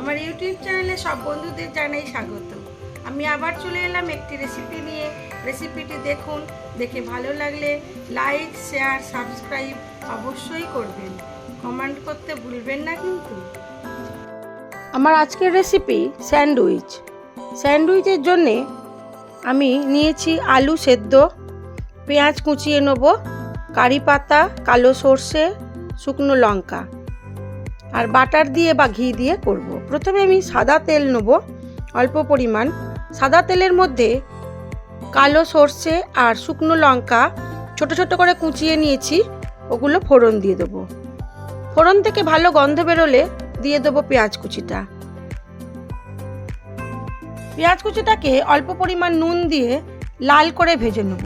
আমার ইউটিউব চ্যানেলে সব বন্ধুদের জানাই স্বাগত। আমি আবার চলে এলাম একটি রেসিপি নিয়ে। রেসিপিটি দেখুন, দেখে ভালো লাগলে লাইক শেয়ার সাবস্ক্রাইব অবশ্যই করবেন। কমেন্ট করতে ভুলবেন না কিন্তু। আমার আজকের রেসিপি স্যান্ডউইচ। স্যান্ডউইচের জন্যে আমি নিয়েছি আলু সেদ্ধ, পেঁয়াজ কুচিয়ে নেব, কারি পাতা, কালো সর্ষে, শুকনো লঙ্কা। আর বাটার দিয়ে বা ঘি দিয়ে করব। প্রথমে আমি সাদা তেল নেব, অল্প পরিমাণ। সাদা তেলের মধ্যে কালো সর্ষে আর শুকনো লঙ্কা ছোট ছোট করে কুচিয়ে নিয়েছি, ওগুলো ফোড়ন দিয়ে দেবো। ফোড়ন থেকে ভালো গন্ধ বেরোলে দিয়ে দেবো পেঁয়াজ কুচিটা। পেঁয়াজ কুচিটাকে অল্প পরিমাণ নুন দিয়ে লাল করে ভেজে নেব।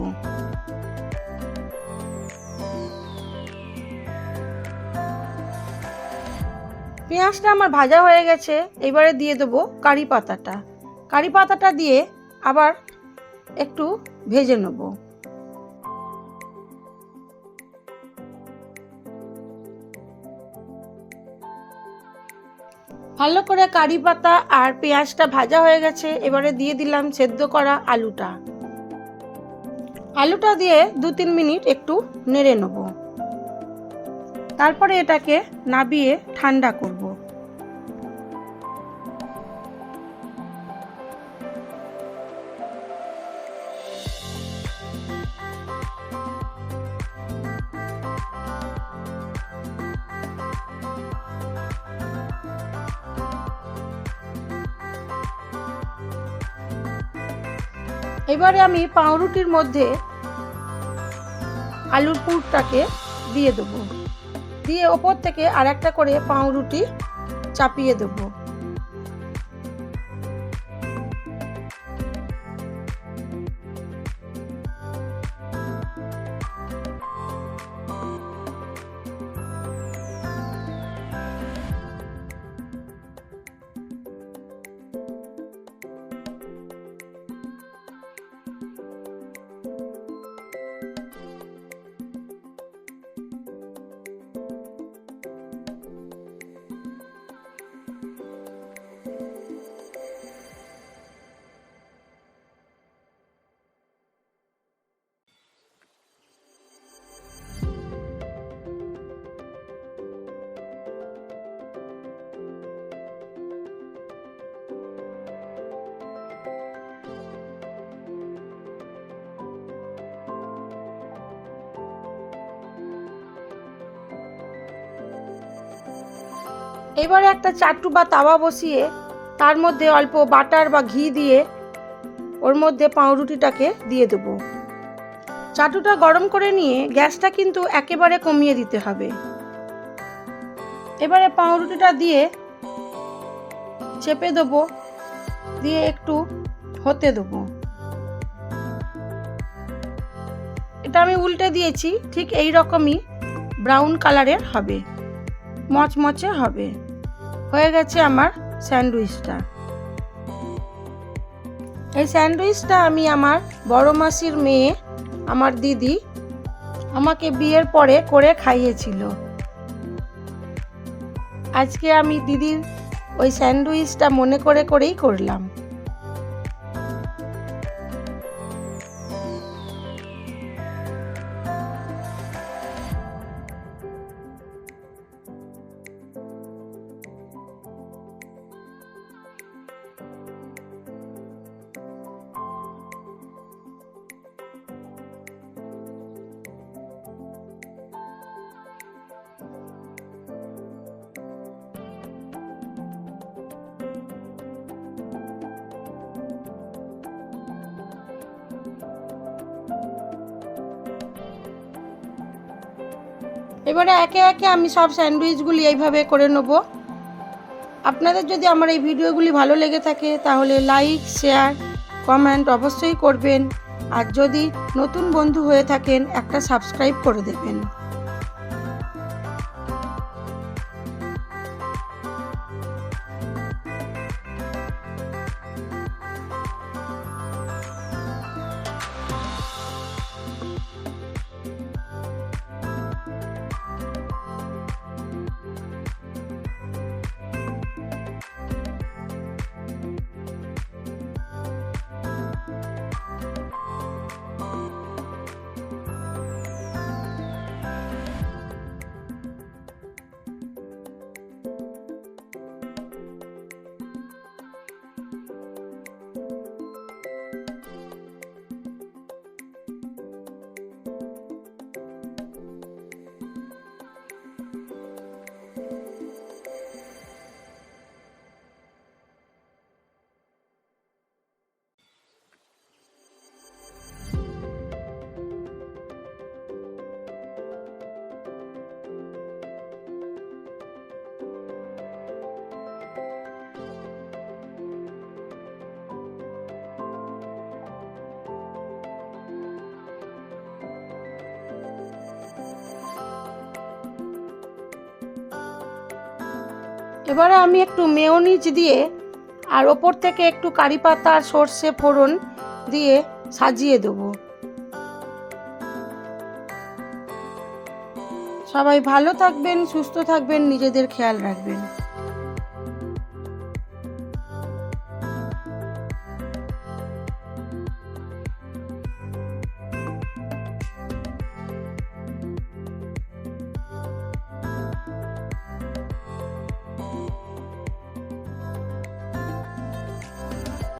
পেঁয়াজটা আমার ভাজা হয়ে গেছে, এবারে দিয়ে দেবো কারি পাতাটা। কারি পাতাটা দিয়ে আবার একটু ভেজে নেব। ভালো করে কারি পাতা আর পেঁয়াজটা ভাজা হয়ে গেছে, এবারে দিয়ে দিলাম সেদ্ধ করা আলুটা। আলুটা দিয়ে দু তিন মিনিট একটু নেড়ে নেব। তারপরে এটাকে নাবিয়ে ঠান্ডা করব। এবারে আমি পাউরুটির মধ্যে আলুর পুরটাকে দিয়ে দেবো। দিয়ে ওপর থেকে আর একটা করে পাউরুটি চাপিয়ে দেবো। এবারে একটা চাটু বা তাওয়া বসিয়ে তার মধ্যে অল্প বাটার বা ঘি দিয়ে ওর মধ্যে পাউরুটিটাকে দিয়ে দেবো। চাটুটা গরম করে নিয়ে গ্যাসটা কিন্তু একেবারে কমিয়ে দিতে হবে। এবারে পাউরুটিটা দিয়ে চেপে দেবো, দিয়ে একটু হতে দেবো। এটা আমি উল্টে দিয়েছি, ঠিক এই রকমই ব্রাউন কালারের হবে, মচমচে হবে। হয়ে গেছে আমার স্যান্ডউইচটা। এই স্যান্ডউইচটা আমি আমার বড় মাসির মেয়ে, আমার দিদি, আমাকে বিয়ের পরে করে খাইয়েছিল। আজকে আমি দিদির ওই স্যান্ডউইচটা মনে করে করেই করলাম। এবারে একে একে আমি সব স্যান্ডউইচগুলি এইভাবে করে নেব। আপনাদের যদি আমার এই ভিডিওগুলি ভালো লেগে থাকে, তাহলে লাইক, শেয়ার, কমেন্ট অবশ্যই করবেন। আর যদি নতুন বন্ধু হয়ে থাকেন, একটা সাবস্ক্রাইব করে দেবেন। এবারে আমি একটু মেয়নিজ দিয়ে আর ওপর থেকে একটু কারি পাতা আর সর্ষে ফোড়ন দিয়ে সাজিয়ে দেব। সবাই ভালো থাকবেন, সুস্থ থাকবেন, নিজেদের খেয়াল রাখবেন।